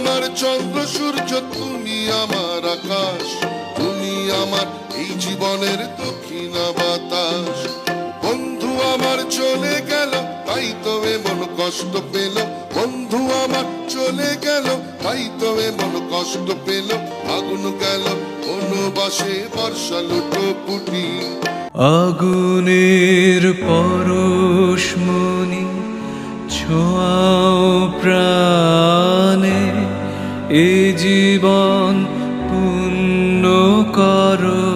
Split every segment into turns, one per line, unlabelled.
আমার চন্দ্র সূর্য, তুমি আমার আকাশ, তুমি আমার এই জীবনের দক্ষিণা বাতাস। বন্ধু আমার চলে গেল, তাই তো এমন কষ্ট পেল। বন্ধু আমার চলে গেল, তাই তো এমন কষ্ট পেল। আগুন গেল, বনবাসে বর্ষা লুটো পুটি।
আগুনের পরশমণি ছোঁয়াও প্রাণে। এ জীবন পূর্ণ করো।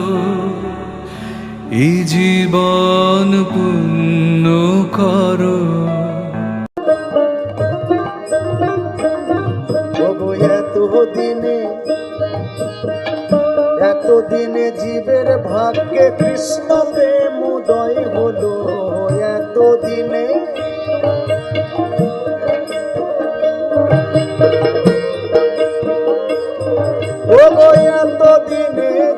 এ জীবন পূর্ণ করো।
দিনে এত দিনে জীবের ভাগ্যে কৃষ্ণ প্রেম ওগো এত দিনে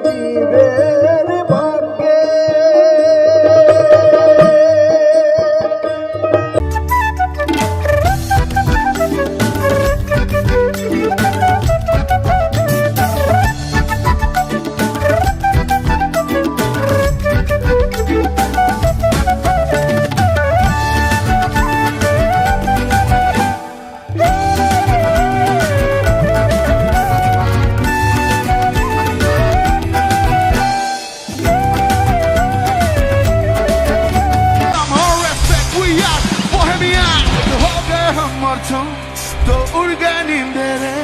Portum sto urganim dere.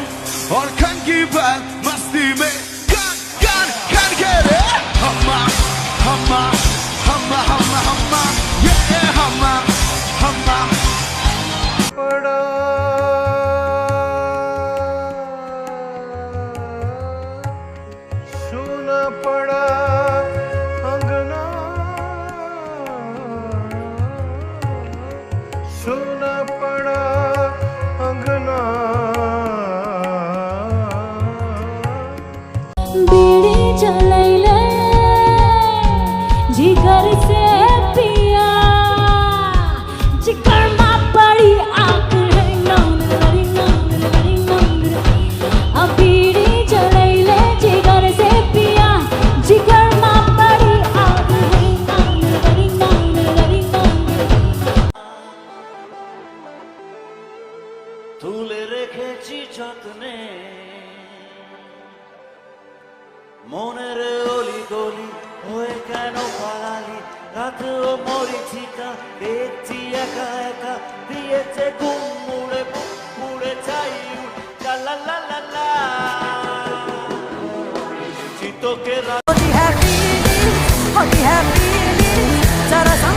Orkan giben mastime Kan kan kan gere Hamma hamma hamma hamma hamma. Yeah hamma hamma.
Pada Suna pada
बीड़ी जलैले जिगर से पिया जिगर मा पड़ी आग है नंग रे नंग रे नंग रे अब बीड़ी जलैले जिगर से पिया जिगर मा पड़ी आग है नंग रे नंग रे नंग रे
তুলে রেখেছি যত্নে মনের অলি গলি হয়ে কেন পালালি? রাতেও মরিচিকা দেখছি একা একা দিয়েছে ঘুম মুড়ে মুড়ে চাই লা লা লা লা। চিতকে
Only happy, হ্যাপি happy